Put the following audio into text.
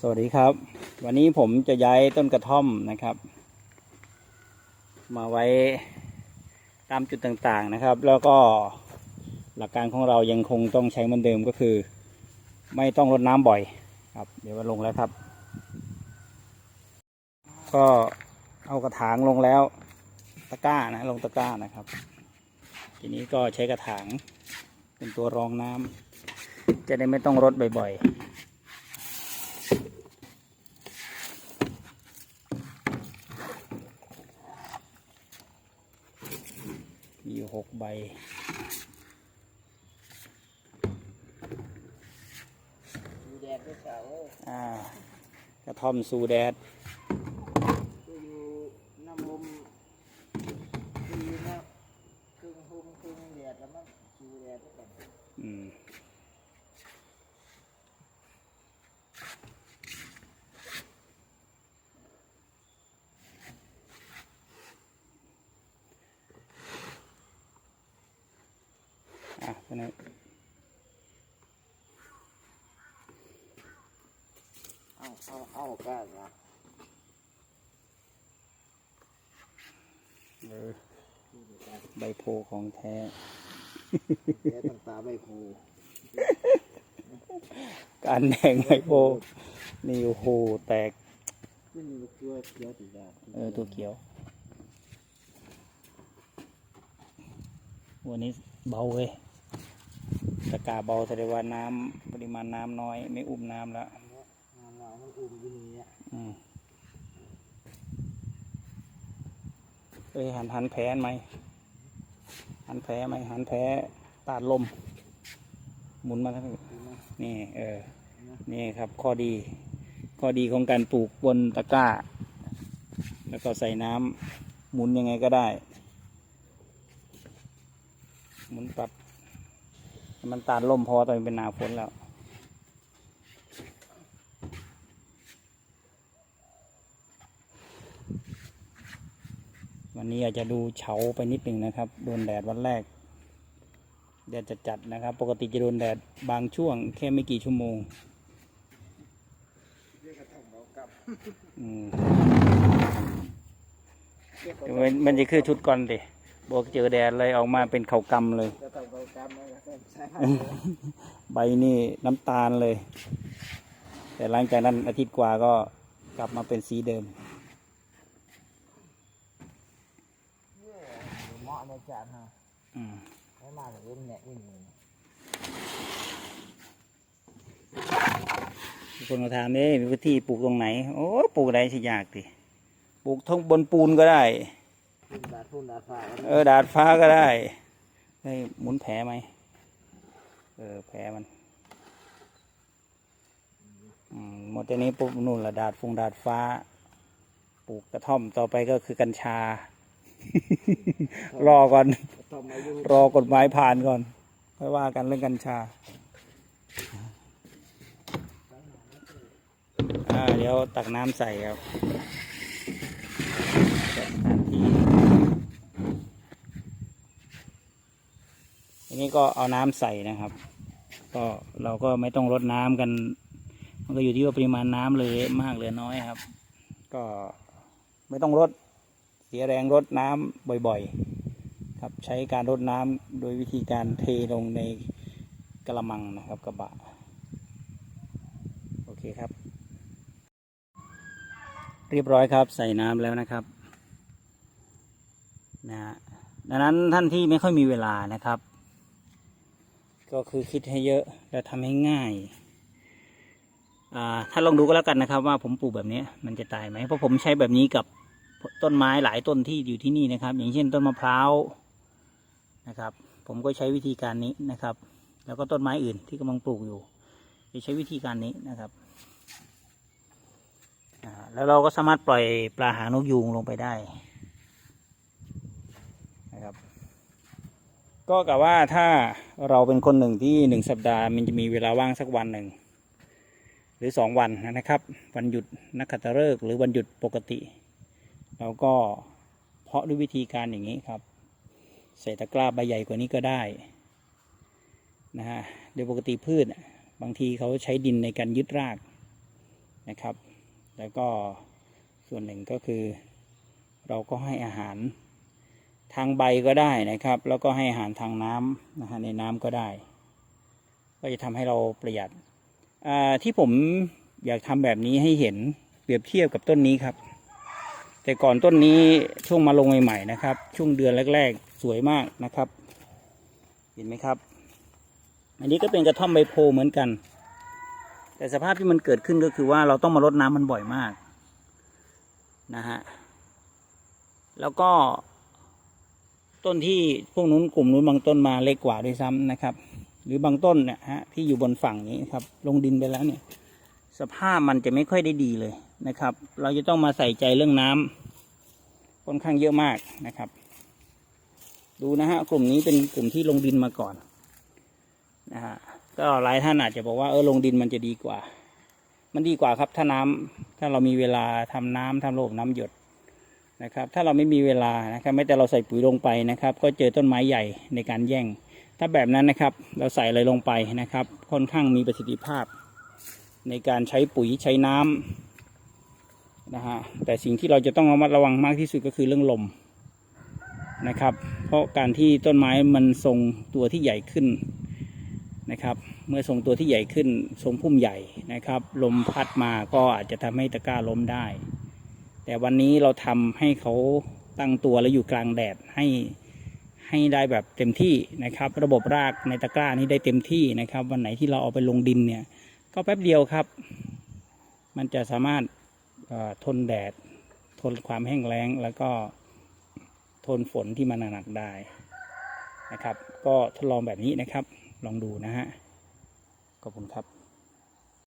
สวัสดีครับ วันนี้ผมจะย้ายต้นกระท่อมนะครับ มาไว้ตามจุดต่างๆนะครับ แล้วก็หลักการของเรายังคงต้องใช้เหมือนเดิมก็คือ ไม่ต้องรดน้ำบ่อยครับ เดี๋ยวมาลงแล้วครับ ก็เอากระถางลงแล้วตะกร้านะลงตะกร้านะครับ ทีนี้ก็ใช้กระถางเป็นตัวรองน้ำจะได้ไม่ต้องรดบ่อยๆ มีอยู่หก ใบดูแดดด้วยเสาอ่ากระท่อมสูแดดดูอยู่น้ำลมดูอยู่น้ำครึ่งลมครึ่งแดดแล้วมันดูแดดด้วยกัน อืม อะตัวนี้เอาเอาเอาก้าละเออใบโพของแท้แดดต่างๆใบโพการแดงใบโพนี่โอ้โหแตกขึ้นอยู่ตัวเขียวสีดำเออตัวเขียว วันนี้เบาเว้ย ตะกร้าเบาแสดงว่าน้ำปริมาณน้ำน้อย ไม่อุ้มน้ำแล้วน้ำเรามันอุ่มอยู่นี่อะอืมเอ้ยหันหันแผลไหมหันแผลไหมหันแผลตาดลม หมุนมาแล้วนี่ เออนี่ครับ ข้อดี ข้อดีของการปลูกบนตะกร้า แล้วก็ใส่น้ำหมุนยังไงก็ได้ หมุนปรับให้ มันตาดลมพอตอนเป็นหนาฝนแล้ว วันนี้อาจจะดูเฉาไปนิดหนึ่งนะครับ โดนแดดวันแรก แดดจะจัดนะครับ ปกติจะโดนแดดบางช่วง แค่ไม่กี่ชั่วโมงมันมันจะคือชุดก่อนดิ บอกเจอแดดเลยออกมาเป็นเขากำเลยถางเรากลับนะใช่ใบนี่น้ำตาลเลย แต่หลังจากนั้นอาทิตย์กว่าก็กลับมาเป็นสีเดิม เหมาะในจานฮะอืมไม่มาถึงเล่นเนี่ยนี่นี่มีคนมาถามนี่มีพื้นที่ปลูกตรงไหน โอ้ปลูกอะไรสิยากดิปลูกทั้งบนปูนก็ได้พุ่น ดาดพุ่นดาดฟ้าเออดาดฟ้าก็ได้เฮ้หมุนแผลไหมเออแผลมันอืมหมดจากนี้ปุ๊บนู่นละดาดฟงดาดฟ้า ปลูกกระท่อมต่อไปก็คือกัญชา รอก่อน รอกฎหมายผ่านก่อนค่อยว่ากันเรื่องกัญชาอ่าเดี๋ยวตักน้ำใส่ครับจัดสถา นี้ก็เอาน้ำใส่นะครับ ก็เราก็ไม่ต้องรดน้ำกัน มันก็อยู่ที่ว่าปริมาณน้ำเลยมากหรือน้อยครับ ก็ไม่ต้องรดเสียแรงรดน้ำบ่อยๆ ครับใช้การรดน้ำโดยวิธีการเทลงในกระมังนะครับกระบะ โอเคครับ เรียบร้อยครับใส่น้ำแล้วนะครับนะฮะดังนั้นท่านที่ไม่ค่อยมีเวลานะครับ ก็คือคิดให้เยอะแล้วทำให้ง่ายอ่าถ้านลองดูก็แล้วกันนะครับ ว่าผมปลูกแบบนี้มันจะตายไหมเพราะผมใช้แบบนี้กับต้นไม้หลายต้นที่อยู่ที่นี่นะครับ อย่างเช่นต้นมะพร้าวนะครับ ผมก็ใช้วิธีการนี้นะครับ แล้วก็ต้นไม้อื่นที่กำลังปลูกอยู่จะใช้วิธีการนี้นะครับอ่าแล้วเราก็สามารถปล่อยปลาหางนกยูงลงไปได้นะครับ ก็กับว่าถ้าเราเป็นคนหนึ่งที่หนึ่งสัปดาห์มันจะมีเวลาว่างสักวันหนึ่ง หรือสองวันนะครับ วันหยุดนักขัตฤกษ์หรือวันหยุดปกติ เราก็เพาะด้วยวิธีการอย่างนี้ครับ ใส่ตะกร้าใบใหญ่กว่านี้ก็ได้นะฮะโดยปกติพืชบางทีเขาใช้ดินในการยึดรากนะครับ แล้วก็ส่วนหนึ่งก็คือเราก็ให้อาหาร ทางใบก็ได้นะครับ แล้วก็ให้อาหารทางน้ำนะฮะในน้ำก็ได้ ก็จะทำให้เราประหยัดที่ผมอยากทำแบบนี้ให้เห็นเปรียบเทียบกับต้นนี้ครับ แต่ก่อนต้นนี้ช่วงมาลงใหม่ๆนะครับ ช่วงเดือนแรก ๆ สวยมากนะครับ เห็นไหมครับ อันนี้ก็เป็นกระท่อมใบโพเหมือนกัน แต่สภาพที่มันเกิดขึ้นก็คือว่าเราต้องมารดน้ำมันบ่อยมากนะฮะแล้วก็ ต้นที่พวกนู้นกลุ่มนู้นบางต้นมาเล็กกว่าด้วยซ้ำนะครับ หรือบางต้นเนี่ยฮะที่อยู่บนฝั่งนี้ครับ ลงดินไปแล้วเนี่ย สภาพมันจะไม่ค่อยได้ดีเลยนะครับ เราจะต้องมาใส่ใจเรื่องน้ำค่อนข้างเยอะมากนะครับ ดูนะฮะกลุ่มนี้เป็นกลุ่มที่ลงดินมาก่อนนะฮะก็หลายท่านอาจจะบอกว่าเออลงดินมันจะดีกว่า มันดีกว่าครับถ้าน้ำถ้าเรามีเวลาทำน้ำทำระบบน้ำหยด นะครับ ถ้าเราไม่มีเวลานะครับไม่แต่เราใส่ปุ๋ยลงไปนะครับ ก็เจอต้นไม้ใหญ่ในการแย่ง ถ้าแบบนั้นนะครับ เราใส่อะไรลงไปนะครับ ค่อนข้างมีประสิทธิภาพ ในการใช้ปุ๋ยใช้น้ำนะฮะแต่สิ่งที่เราจะต้องระมัดระวังมากที่สุดก็คือเรื่องลมนะครับ เพราะการที่ต้นไม้มันทรงตัวที่ใหญ่ขึ้นนะครับ เมื่อทรงตัวที่ใหญ่ขึ้น ทรงพุ่มใหญ่นะครับ ลมพัดมาก็อาจจะทำให้ตะกร้าล้มได้ แต่วันนี้เราทำให้เขาตั้งตัวและอยู่กลางแดดให้ให้ได้แบบเต็มที่นะครับ ระบบรากในตะกร้านี้ได้เต็มที่นะครับ วันไหนที่เราเอาไปลงดินเนี่ย ก็แป๊บเดียวครับ มันจะสามารถทนแดด ทนความแห้งแล้ง แล้วก็ทนฝนที่มันหนักได้นะครับ ก็ทดลองแบบนี้นะครับ ลองดูนะฮะขอบคุณครับ